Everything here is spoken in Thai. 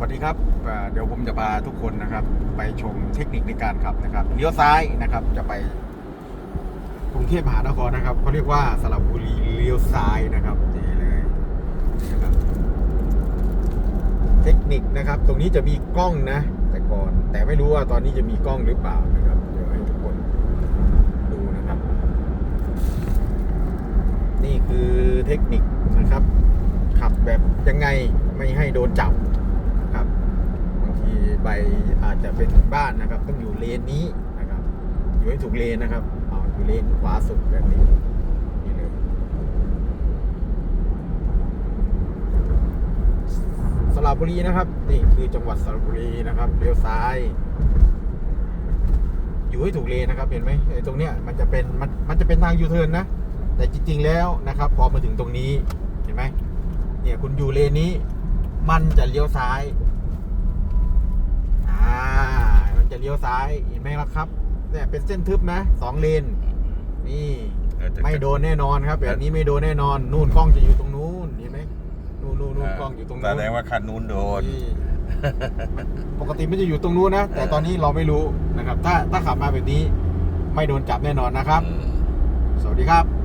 วัสดีครับเดี๋ยวผมจะพาทุกคนนะครับ ไปชมเทคนิคในการขับนะครับเลี้ยวซ้ายนะครับจะไปกรุงเทพมหานครนะครับเขาเรียกว่าสระบุรีเลี้ยวซ้ายนะครับนี่เลยนะครับ เทคนิคนะครับ ตรงนี้จะมีกล้องนะ แต่ก่อน แต่ไม่รู้ว่าตอนนี้จะมีกล้องหรือเปล่านะครับเดี๋ยวให้ทุกคนดูนะครับ นี่คือเทคนิคนะครับ ขับแบบยังไงไม่ให้โดนจับ อาจจะเป็นบ้านนะครับ ต้องอยู่เลนนี้นะครับ อยู่ให้ถูกเลนนะครับเอาอยู่เลนขวาสุดแบบนี้นี่เลยสระบุรีนะครับนี่คือจังหวัดสระบุรีนะครับเลี้ยวซ้าย อยู่ให้ถูกเลนนะครับ เห็นไหมไอ้ตรงเนี้ยมันจะเป็นมันมันจะเป็นทางยูเทิร์นนะแต่จริงๆแล้วนะครับ พอมาถึงตรงนี้เห็นไหมเนี่ยคุณอยู่เลนนี้ มันจะเลี้ยวซ้ายอ่ามันจะ เลี้ยวซ้ายเห็นไหมล่ะครับเนี่ยเป็นเส้นทึบนะสองเลน นี่ ไม่โดนแน่นอนครับ แบบนี้ไม่โดนแน่นอน นู่นกล้องจะอยู่ตรงนู้นเห็นไหมนู่นนู่นนู่นกล้องอยู่ตรงนู้นแสดงว่าคันนู้นโดนนี่ปกติไม่จะอยู่ตรงนู้นนะ แต่ตอนนี้เราไม่รู้นะครับ ถ้าถ้าขับมาแบบนี้ ไม่โดนจับแน่นอนนะครับ สวัสดีครับ